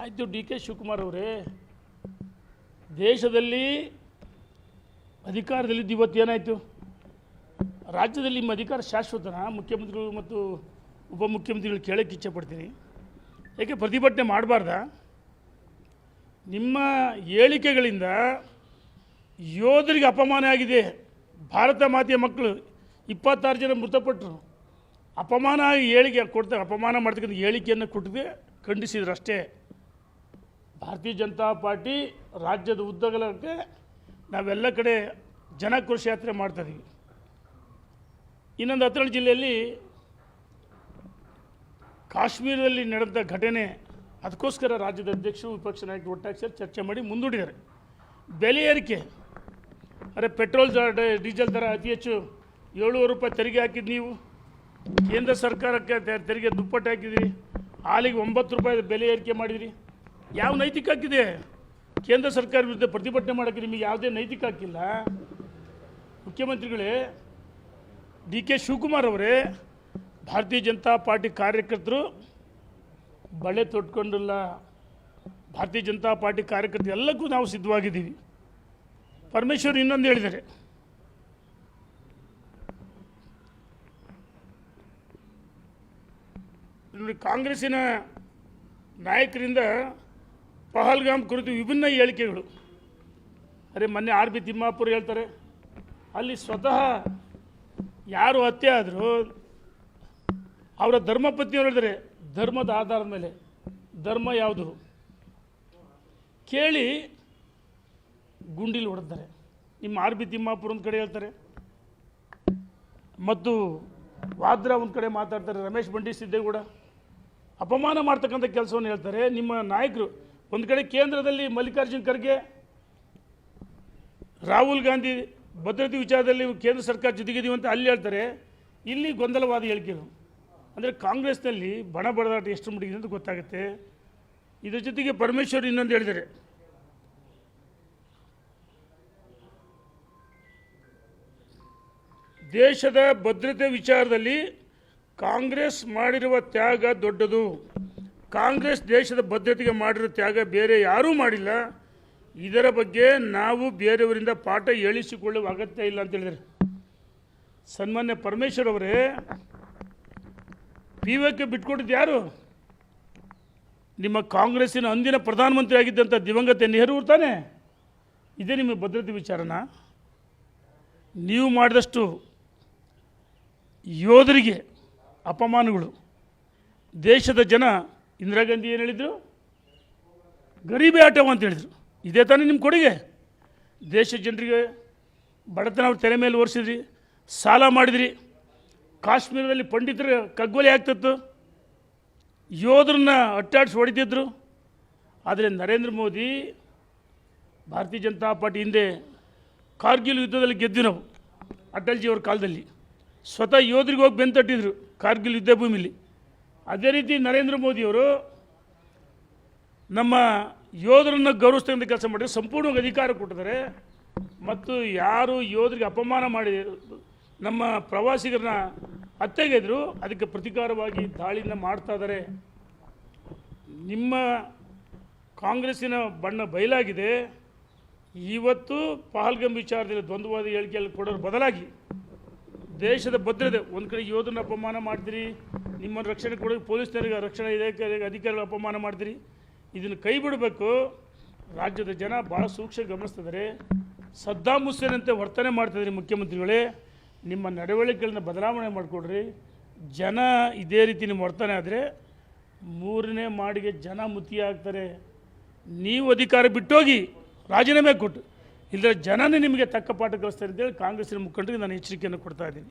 ಆಯಿತು D K Shivakumar ಅವರೇ, ದೇಶದಲ್ಲಿ ಅಧಿಕಾರದಲ್ಲಿದ್ದು ಇವತ್ತು ಏನಾಯಿತು? ರಾಜ್ಯದಲ್ಲಿ ನಿಮ್ಮ ಅಧಿಕಾರ ಶಾಶ್ವತನ? ಮುಖ್ಯಮಂತ್ರಿಗಳು ಮತ್ತು ಉಪಮುಖ್ಯಮಂತ್ರಿಗಳು ಕೇಳೋಕ್ಕೆ ಇಚ್ಛೆಪಡ್ತೀನಿ ಏಕೆ ಪ್ರತಿಭಟನೆ ಮಾಡಬಾರ್ದ? ನಿಮ್ಮ ಹೇಳಿಕೆಗಳಿಂದ ಯೋಧರಿಗೆ ಅಪಮಾನ ಆಗಿದೆ. ಭಾರತ ಮಾತೆಯ ಮಕ್ಕಳು ಇಪ್ಪತ್ತಾರು ಜನ ಮೃತಪಟ್ಟರು. ಅಪಮಾನ ಆಗಿ ಹೇಳಿಕೆ ಕೊಡ್ತಾರೆ ಅಪಮಾನ ಮಾಡ್ತಕ್ಕಂಥ ಹೇಳಿಕೆಯನ್ನು ಕೊಟ್ಟಿದೆ, ಖಂಡಿಸಿದ್ರು ಅಷ್ಟೇ. ಭಾರತೀಯ ಜನತಾ ಪಾರ್ಟಿ ರಾಜ್ಯದ ಉದ್ದಗಲಕ್ಕೆ ನಾವೆಲ್ಲ ಕಡೆ ಕೃಷಿ ಯಾತ್ರೆ ಮಾಡ್ತಾಯಿದ್ದೀವಿ ಇನ್ನೊಂದು ಹತ್ತನೇಳು ಜಿಲ್ಲೆಯಲ್ಲಿ ಕಾಶ್ಮೀರದಲ್ಲಿ ನಡೆದ ಘಟನೆ, ಅದಕ್ಕೋಸ್ಕರ ರಾಜ್ಯದ ಅಧ್ಯಕ್ಷರು, ವಿಪಕ್ಷ ನಾಯಕರು ಒಟ್ಟಾಗಿ ಸೇರಿ ಚರ್ಚೆ ಮಾಡಿ ಮುಂದೂಡಿದ್ದಾರೆ. ಬೆಲೆ ಏರಿಕೆ, ಅರೆ ಪೆಟ್ರೋಲ್ ದರ ಡೀಸೆಲ್ ದರ ಅತಿ ಹೆಚ್ಚು ಏಳುವರೆ ರೂಪಾಯಿ ತೆರಿಗೆ ಹಾಕಿದ್ದು ನೀವು. ಕೇಂದ್ರ ಸರ್ಕಾರಕ್ಕೆ ತೆರಿಗೆ ದುಪ್ಪಟ್ಟು ಹಾಕಿದಿರಿ. ಹಾಲಿಗೆ ಒಂಬತ್ತು ರೂಪಾಯಿ ಬೆಲೆ ಏರಿಕೆ ಮಾಡಿದಿರಿ. ಯಾವ ನೈತಿಕ ಹಾಕಿದೆ ಕೇಂದ್ರ ಸರ್ಕಾರ ವಿರುದ್ಧ ಪ್ರತಿಭಟನೆ ಮಾಡೋಕ್ಕೆ ನಿಮಗೆ ಯಾವುದೇ ನೈತಿಕ ಹಾಕಿಲ್ಲ ಮುಖ್ಯಮಂತ್ರಿಗಳೇ ಡಿ ಕೆ ಶಿವಕುಮಾರ್ ಅವರೇ, ಭಾರತೀಯ ಜನತಾ ಪಾರ್ಟಿ ಕಾರ್ಯಕರ್ತರು ಬಳೆ ತೊಟ್ಕೊಂಡಿಲ್ಲ. ಭಾರತೀಯ ಜನತಾ ಪಾರ್ಟಿ ಕಾರ್ಯಕರ್ತರು ಎಲ್ಲಕ್ಕೂ ನಾವು ಸಿದ್ಧವಾಗಿದ್ದೀವಿ. ಪರಮೇಶ್ವರ್ ಇನ್ನೊಂದು ಹೇಳಿದ್ದಾರೆ. ಕಾಂಗ್ರೆಸ್ಸಿನ ನಾಯಕರಿಂದ ಪಹಲ್ಗಾಮ್ ಕುರಿತು ವಿಭಿನ್ನ ಹೇಳಿಕೆಗಳು. ಅರೆ, ಮೊನ್ನೆ ಆರ್ ಬಿ ತಿಮ್ಮಾಪುರ್ ಹೇಳ್ತಾರೆ, ಅಲ್ಲಿ ಸ್ವತಃ ಯಾರು ಹತ್ಯೆ ಆದರೂ ಅವರ ಧರ್ಮಪತ್ನಿಯವರು ಹೇಳಿದರೆ ಧರ್ಮದ ಆಧಾರದ ಮೇಲೆ, ಧರ್ಮ ಯಾವುದು? ಕೇಳಿ ಗುಂಡಿಲಿ ಹೊಡೆದ್ದಾರೆ ನಿಮ್ಮ ಆರ್ ಬಿ ತಿಮ್ಮಾಪುರ ಒಂದು ಕಡೆ ಹೇಳ್ತಾರೆ, ಮತ್ತು ವಾದ್ರಾ ಒಂದು ಕಡೆ ಮಾತಾಡ್ತಾರೆ, ರಮೇಶ್ ಬಂಡಿ ಸಿದ್ದೇಗೌಡ. ಅಪಮಾನ ಮಾಡ್ತಕ್ಕಂಥ ಕೆಲಸವನ್ನು ಹೇಳ್ತಾರೆ, ನಿಮ್ಮ ನಾಯಕರು ಒಂದು ಕಡೆ ಕೇಂದ್ರದಲ್ಲಿ ಮಲ್ಲಿಕಾರ್ಜುನ್ ಖರ್ಗೆ, ರಾಹುಲ್ ಗಾಂಧಿ ಭದ್ರತೆ ವಿಚಾರದಲ್ಲಿ ಕೇಂದ್ರ ಸರ್ಕಾರ ಜೊತೆಗಿದ್ದೀವಿ ಅಂತ ಅಲ್ಲಿ ಹೇಳ್ತಾರೆ. ಇಲ್ಲಿ ಗೊಂದಲವಾದ ಹೇಳಿಕೆಗಳು ಅಂದರೆ ಕಾಂಗ್ರೆಸ್ನಲ್ಲಿ ಬಣ ಬಡದಾಟ ಎಷ್ಟು ಮಟ್ಟಿಗೆ ಅಂತ ಗೊತ್ತಾಗುತ್ತೆ. ಇದರ ಜೊತೆಗೆ ಪರಮೇಶ್ವರ್ ಇನ್ನೊಂದು ಹೇಳಿದ್ದಾರೆ. ದೇಶದ ಭದ್ರತೆ ವಿಚಾರದಲ್ಲಿ ಕಾಂಗ್ರೆಸ್ ಮಾಡಿರುವ ತ್ಯಾಗ ದೊಡ್ಡದು. ಕಾಂಗ್ರೆಸ್ ದೇಶದ ಭದ್ರತೆಗೆ ಮಾಡಿರೋ ತ್ಯಾಗ ಬೇರೆ ಯಾರೂ ಮಾಡಿಲ್ಲ. ಇದರ ಬಗ್ಗೆ ನಾವು ಬೇರೆಯವರಿಂದ ಪಾಠ ಹೇಳಿಸಿಕೊಳ್ಳುವ ಅಗತ್ಯ ಇಲ್ಲ ಅಂತ ಹೇಳಿದರೆ ಸನ್ಮಾನ್ಯ ಪರಮೇಶ್ವರ್ ಅವರೇ, ಪಿ ಕೆ ಬಿಟ್ಕೊಟ್ಟಿದ್ದು ಯಾರು? ನಿಮ್ಮ ಕಾಂಗ್ರೆಸ್ಸಿನ ಅಂದಿನ ಪ್ರಧಾನಮಂತ್ರಿ ಆಗಿದ್ದಂಥ ದಿವಂಗತ ನೆಹರು ತಾನೇ? ಇದೇ ನಿಮ್ಮ ಭದ್ರತೆ ವಿಚಾರನ? ನೀವು ಮಾಡಿದಷ್ಟು ಯೋಧರಿಗೆ ಅಪಮಾನಗಳು, ದೇಶದ ಜನ ಇಂದಿರಾ ಗಾಂಧಿ ಏನು ಹೇಳಿದರು? ಗರೀಬಿ ಆಟವ ಅಂತ ಹೇಳಿದರು. ಇದೇ ತಾನೇ ನಿಮ್ಮ ಕೊಡುಗೆ. ದೇಶ ಜನರಿಗೆ ಬಡತನ ಅವ್ರ ತಲೆ ಮೇಲೆ ಒರೆಸಿದ್ರಿ ಸಾಲ ಮಾಡಿದ್ರಿ. ಕಾಶ್ಮೀರದಲ್ಲಿ ಪಂಡಿತರು ಕಗ್ಗೊಲೆ ಆಗ್ತಿತ್ತು. ಯೋಧರನ್ನ ಅಟ್ಟಾಡಿಸಿ ಹೊಡಿತಿದ್ರು. ಆದರೆ ನರೇಂದ್ರ ಮೋದಿ ಭಾರತೀಯ ಜನತಾ ಪಾರ್ಟಿ ಹಿಂದೆ ಕಾರ್ಗಿಲ್ ಯುದ್ಧದಲ್ಲಿ ಗೆದ್ದು ನಾವು, ಅಟಲ್ಜಿ ಅವ್ರ ಕಾಲದಲ್ಲಿ. ಸ್ವತಃ ಯೋಧರಿಗೆ ಹೋಗಿ ಬೆಂತಟ್ಟಿದ್ರು ಕಾರ್ಗಿಲ್ ಯುದ್ಧ ಭೂಮಿಲಿ. ಅದೇ ರೀತಿ ನರೇಂದ್ರ ಮೋದಿಯವರು ನಮ್ಮ ಯೋಧರನ್ನು ಗೌರವಿಸ್ತಕ್ಕಂಥ ಕೆಲಸ ಮಾಡಿದರೆ. ಸಂಪೂರ್ಣವಾಗಿ ಅಧಿಕಾರ ಕೊಟ್ಟಿದ್ದಾರೆ. ಮತ್ತು ಯಾರು ಯೋಧರಿಗೆ ಅಪಮಾನ ಮಾಡಿ, ನಮ್ಮ ಪ್ರವಾಸಿಗರನ್ನ ಹತ್ಯೆಗೆದ್ರು, ಅದಕ್ಕೆ ಪ್ರತಿಕಾರವಾಗಿ ದಾಳಿನ ಮಾಡ್ತಾ ಇದ್ದಾರೆ. ನಿಮ್ಮ ಕಾಂಗ್ರೆಸ್ಸಿನ ಬಣ್ಣ ಬಯಲಾಗಿದೆ. ಇವತ್ತು ಪಹಲ್ಗಮ್ ವಿಚಾರದಲ್ಲಿ ದ್ವಂದ್ವವಾದ ಹೇಳಿಕೆಯಲ್ಲಿ ಕೊಡೋರು ಬದಲಾಗಿ ದೇಶದ ಭದ್ರತೆ, ಒಂದು ಕಡೆ ಯೋಧನ ಅಪಮಾನ ಮಾಡ್ತೀರಿ, ನಿಮ್ಮ ರಕ್ಷಣೆ ಕೊಡೋ, ಪೊಲೀಸ್ನವರಿಗೆ ರಕ್ಷಣಾ ಇಲಾಖೆ ಅಧಿಕಾರಿಗಳ ಅಪಮಾನ ಮಾಡ್ತೀರಿ. ಇದನ್ನು ಕೈ ಬಿಡಬೇಕು. ರಾಜ್ಯದ ಜನ ಭಾಳ ಸೂಕ್ಷ್ಮ ಗಮನಿಸ್ತಿದ್ದಾರೆ. ಸದ್ದಾಮ್ ಹುಸೇನ್ ಅಂತ ವರ್ತನೆ ಮಾಡ್ತಿದ್ರಿ ಮುಖ್ಯಮಂತ್ರಿಗಳೇ. ನಿಮ್ಮ ನಡವಳಿಕೆಗಳನ್ನ ಬದಲಾವಣೆ ಮಾಡಿಕೊಡ್ರಿ. ಜನ ಇದೇ ರೀತಿ ನಿಮ್ಮ ವರ್ತನೆ ಆದರೆ ಮೂರನೇ ಮಾಡಿಗೆ ಜನ ಮುತಿ ಆಗ್ತಾರೆ. ನೀವು ಅಧಿಕಾರ ಬಿಟ್ಟೋಗಿ ರಾಜೀನಾಮೆ ಕೊಟ್ಟು ಇಲ್ಲದ್ರೆ ಜನನೇ ನಿಮಗೆ ತಕ್ಕ ಪಾಠ ಕಲಿಸ್ತಾರೆ ಅಂತೇಳಿ ಕಾಂಗ್ರೆಸ್ಸಿನ ಮುಖಂಡರಿಗೆ ನಾನು ಎಚ್ಚರಿಕೆಯನ್ನು ಕೊಡ್ತಾ ಇದ್ದೀನಿ.